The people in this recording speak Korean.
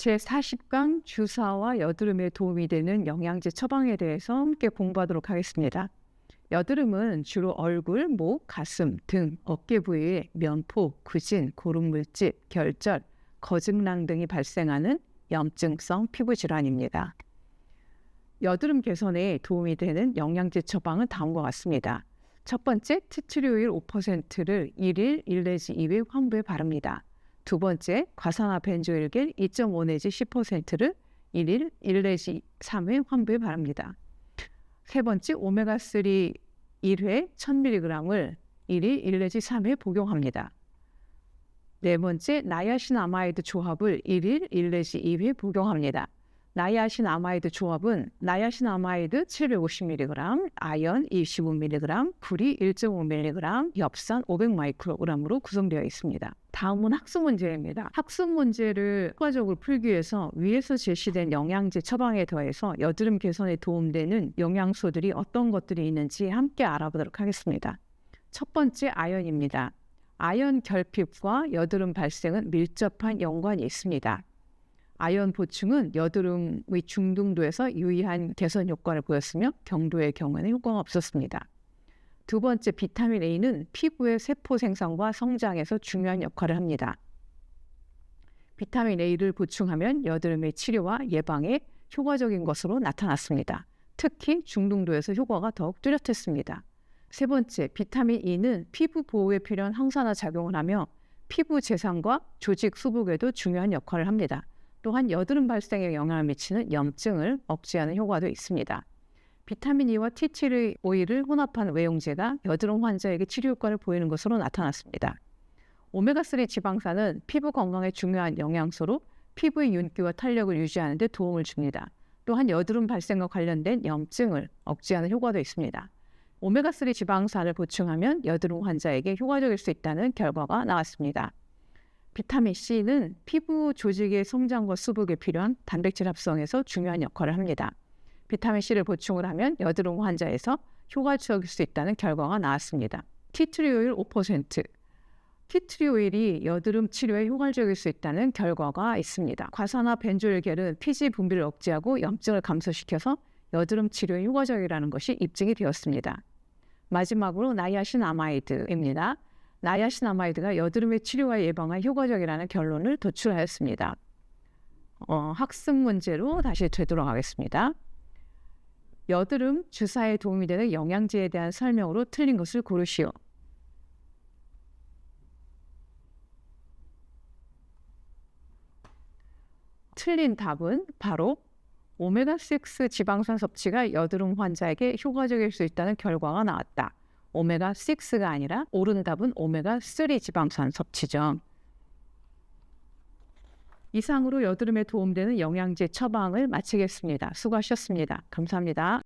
제40강 주사와 여드름에 도움이 되는 영양제 처방에 대해서 함께 공부하도록 하겠습니다. 여드름은 주로 얼굴, 목, 가슴 등 어깨 부위에 면포, 구진, 고름물집, 결절, 거증랑 등이 발생하는 염증성 피부 질환입니다. 여드름 개선에 도움이 되는 영양제 처방은 다음과 같습니다. 첫 번째, 티트리오일 5%를 1일 1 내지 2회 환부에 바릅니다. 두 번째, 과산화 벤조일겔 2.5 내지 10%를 1일 1 내지 3회 환부에 바릅니다. 세 번째, 오메가3 1회 1000mg을 1일 1 내지 3회 복용합니다. 네 번째, 나야신 아마이드 조합을 1일 1 내지 2회 복용합니다. 나야신 아마이드 조합은 나야신 아마이드 750mg, 아연 25mg, 구리 1.5mg, 엽산 500마이크로그램으로 구성되어 있습니다. 다음은 학습 문제입니다. 학습 문제를 효과적으로 풀기 위해서 위에서 제시된 영양제 처방에 더해서 여드름 개선에 도움되는 영양소들이 어떤 것들이 있는지 함께 알아보도록 하겠습니다. 첫 번째 아연입니다. 아연 결핍과 여드름 발생은 밀접한 연관이 있습니다. 아연 보충은 여드름의 중등도에서 유의한 개선 효과를 보였으며 경도의 경우에는 효과가 없었습니다. 두 번째 비타민 A는 피부의 세포 생성과 성장에서 중요한 역할을 합니다. 비타민 A를 보충하면 여드름의 치료와 예방에 효과적인 것으로 나타났습니다. 특히 중등도에서 효과가 더욱 뚜렷했습니다. 세 번째, 비타민 E는 피부 보호에 필요한 항산화 작용을 하며 피부 재산과 조직 수복에도 중요한 역할을 합니다. 또한 여드름 발생에 영향을 미치는 염증을 억제하는 효과도 있습니다. 비타민 E와 티치르 오일을 혼합한 외용제가 여드름 환자에게 치료 효과를 보이는 것으로 나타났습니다. 오메가3 지방산은 피부 건강에 중요한 영양소로 피부의 윤기와 탄력을 유지하는 데 도움을 줍니다. 또한 여드름 발생과 관련된 염증을 억제하는 효과도 있습니다. 오메가3 지방산을 보충하면 여드름 환자에게 효과적일 수 있다는 결과가 나왔습니다. 비타민 C는 피부 조직의 성장과 수복에 필요한 단백질 합성에서 중요한 역할을 합니다. 비타민 C를 보충을 하면 여드름 환자에서 효과적일 수 있다는 결과가 나왔습니다. 티트리 오일 5% 티트리 오일이 여드름 치료에 효과적일 수 있다는 결과가 있습니다. 과산화 벤조일겔은 피지 분비를 억제하고 염증을 감소시켜서 여드름 치료에 효과적이라는 것이 입증이 되었습니다. 마지막으로 나이아신 아마이드입니다. 나야시나마이드가 여드름의 치료와 예방에 효과적이라는 결론을 도출하였습니다. 어, 학습 문제로 다시 되도록 하겠습니다. 여드름 주사에 도움이 되는 영양제에 대한 설명으로 틀린 것을 고르시오. 틀린 답은 바로 오메가6 지방산 섭취가 여드름 환자에게 효과적일 수 있다는 결과가 나왔다. 오메가6가 아니라 옳은 답은 오메가3 지방산 섭취죠. 이상으로 여드름에 도움되는 영양제 처방을 마치겠습니다. 수고하셨습니다. 감사합니다.